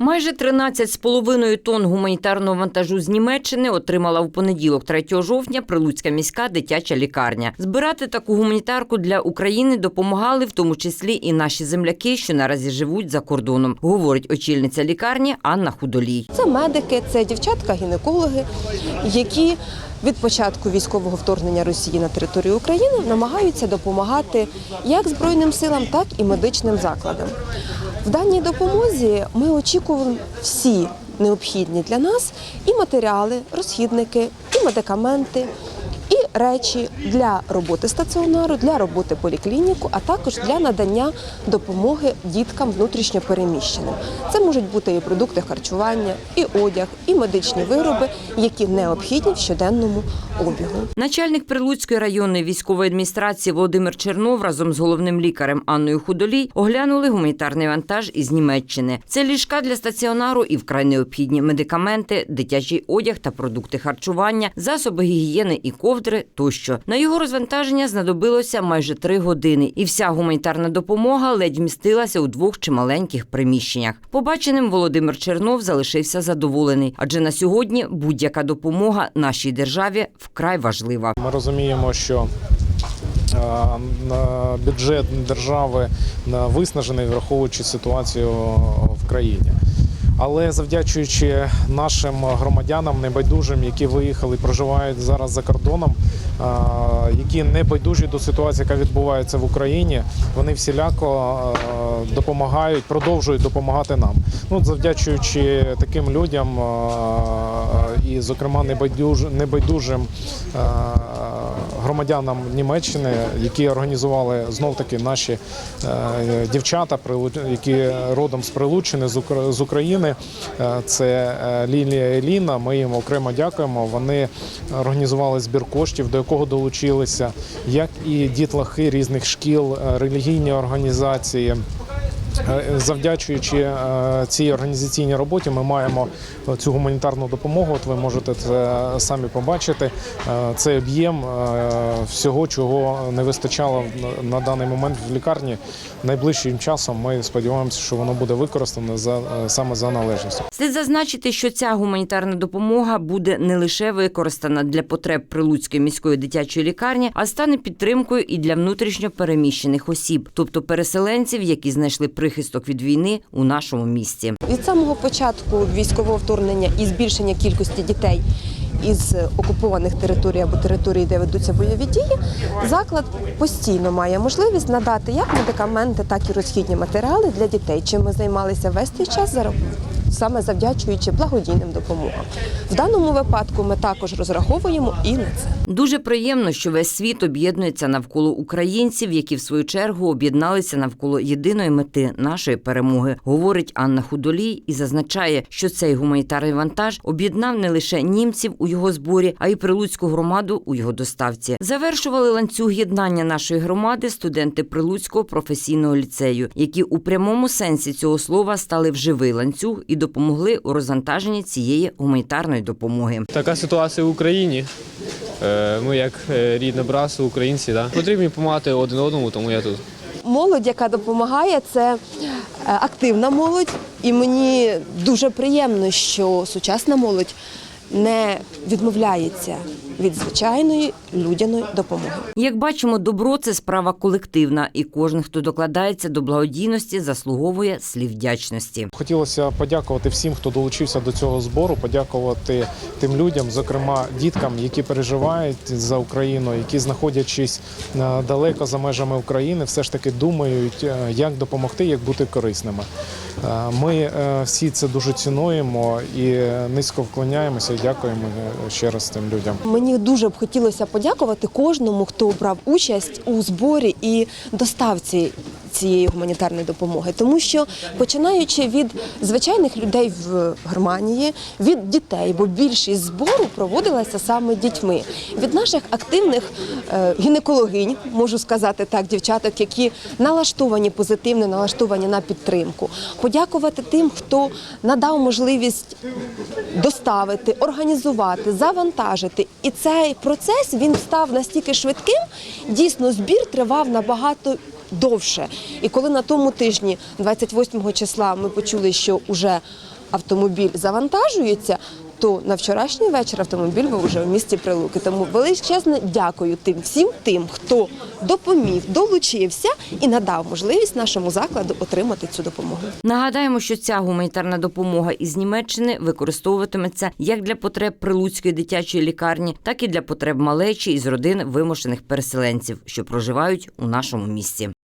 Майже 13,5 тонн гуманітарного вантажу з Німеччини отримала в понеділок, 3 жовтня, Прилуцька міська дитяча лікарня. Збирати таку гуманітарку для України допомагали в тому числі і наші земляки, що наразі живуть за кордоном, говорить очільниця лікарні Анна Худолій. Це медики, це дівчатка-гінекологи, які від початку військового вторгнення Росії на територію України намагаються допомагати як Збройним силам, так і медичним закладам. Даній допомозі ми очікуємо всі необхідні для нас і матеріали, розхідники, і медикаменти. Речі для роботи стаціонару, для роботи поліклініку, а також для надання допомоги діткам внутрішньо переміщеним. Це можуть бути і продукти харчування, і одяг, і медичні вироби, які необхідні в щоденному обігу. Начальник Прилуцької районної військової адміністрації Володимир Чернов разом з головним лікарем Анною Худолій оглянули гуманітарний вантаж із Німеччини. Це ліжка для стаціонару і вкрай необхідні медикаменти, дитячий одяг та продукти харчування, засоби гігієни і ковдри тощо. На його розвантаження знадобилося майже три години, і вся гуманітарна допомога ледь вмістилася у двох чималеньких приміщеннях. Побаченим Володимир Чернов залишився задоволений, адже на сьогодні будь-яка допомога нашій державі вкрай важлива. Ми розуміємо, що е, бюджет держави на виснажений, враховуючи ситуацію в країні. Але завдячуючи нашим громадянам небайдужим, які виїхали, проживають зараз за кордоном, які не байдужі до ситуації, яка відбувається в Україні, вони всіляко допомагають, продовжують допомагати нам. Ну, завдячуючи таким людям, і, зокрема, небайдуж, небайдужим громадянам Німеччини, які організували знов таки наші е, дівчата, які родом з Прилуччини, з Укра- з України. Е, Це е, Лілія Еліна. Ми їм окремо дякуємо. Вони організували збір коштів, до якого долучилися як і дітлахи різних шкіл, релігійні організації. Е, Завдячуючи е, цій організаційній роботі, ми маємо цю гуманітарну допомогу. От ви можете це самі побачити. Е, Цей об'єм всього, чого не вистачало на- даний момент в лікарні. Найближчим часом ми сподіваємося, що воно буде використане за саме за належністю. Слід зазначити, що ця гуманітарна допомога буде не лише використана для потреб Прилуцької міської дитячої лікарні, а стане підтримкою і для внутрішньо переміщених осіб, тобто переселенців, які знайшли прихисток від війни у нашому місті. Від самого початку військового вторгнення і збільшення кількості дітей із окупованих територій або територій, де ведуться бойові дії, заклад постійно має можливість надати як медикаменти, так і розхідні матеріали для дітей. Чим ми займалися весь цей час саме завдячуючи благодійним допомогам. Даному випадку ми також розраховуємо і на це. Дуже приємно, що весь світ об'єднується навколо українців, які в свою чергу об'єдналися навколо єдиної мети нашої перемоги, говорить Анна Худолій і зазначає, що цей гуманітарний вантаж об'єднав не лише німців у його зборі, а й прилуцьку громаду у його доставці. Завершували ланцюг єднання нашої громади студенти Прилуцького професійного ліцею, які у прямому сенсі цього слова стали в живий ланцюг і допомогли у розвантаженні цієї гуманітарної допомоги. Така ситуація в Україні. Е, Ми як е, рідне братство, українці, да? потрібні допомагати один одному, тому я тут. Молодь, яка допомагає, це е, активна молодь, і мені дуже приємно, що сучасна молодь не відмовляється від звичайної людяної допомоги. Як бачимо, добро це справа колективна, і кожен, хто докладається до благодійності, заслуговує слів вдячності. Хотілося подякувати всім, хто долучився до цього збору, подякувати тим людям, зокрема діткам, які переживають за Україну, які, знаходячись е, далеко за межами України, все ж таки думають, е, як допомогти, як бути корисними. Е, Ми всі це дуже цінуємо і низько вклоняємося і дякуємо ще раз тим людям. Мені дуже б хотілося подякувати кожному, хто брав участь у зборі і доставці цієї гуманітарної допомоги, тому що починаючи від звичайних людей в Германії, від дітей, бо більшість збору проводилася саме дітьми, від наших активних е, гінекологинь, можу сказати так, дівчаток, які налаштовані позитивно, налаштовані на підтримку. Подякувати тим, хто надав можливість доставити, організувати, завантажити. І цей процес він став настільки швидким. Дійсно, збір тривав набагато довше. І коли на тому тижні, 28 числа, ми почули, що вже автомобіль завантажується, то на вчорашній вечір автомобіль був вже у місті Прилуки. Тому величезне дякую тим всім тим, хто допоміг, долучився і надав можливість нашому закладу отримати цю допомогу. Нагадаємо, що ця гуманітарна допомога із Німеччини використовуватиметься як для потреб прилуцької дитячої лікарні, так і для потреб малечі із родин вимушених переселенців, що проживають у нашому місті.